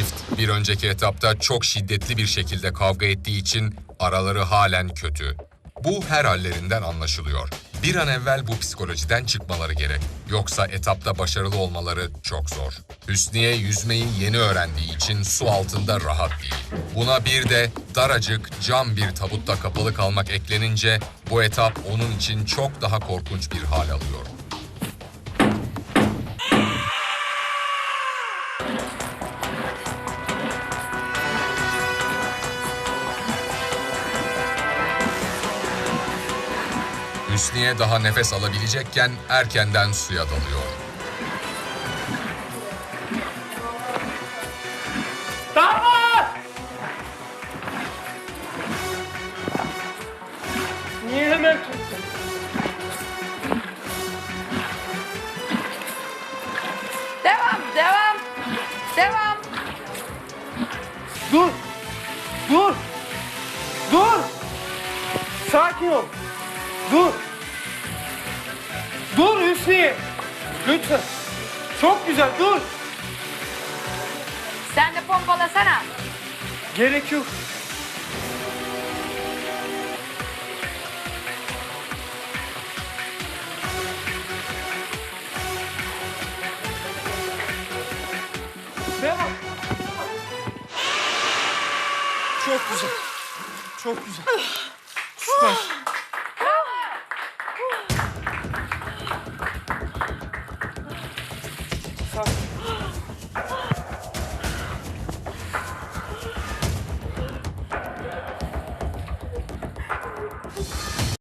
Çift bir önceki etapta çok şiddetli bir şekilde kavga ettiği için araları halen kötü. Bu her hallerinden anlaşılıyor. Bir an evvel bu psikolojiden çıkmaları gerek. Yoksa etapta başarılı olmaları çok zor. Hüsniye yüzmeyi yeni öğrendiği için su altında rahat değil. Buna bir de daracık cam bir tabutta kapalı kalmak eklenince bu etap onun için çok daha korkunç bir hal alıyor. Hüsniye daha nefes alabilecekken erkenden suya dalıyor. Tamam! Niye hemen tuttun? Devam, devam, devam. Dur! Dur! Dur! Sakin ol. Dur! Dur Hüsniye! Lütfen. Çok güzel dur. Sen de pompalasana. Gerek yok. Devam. Çok güzel. Çok güzel. Süper.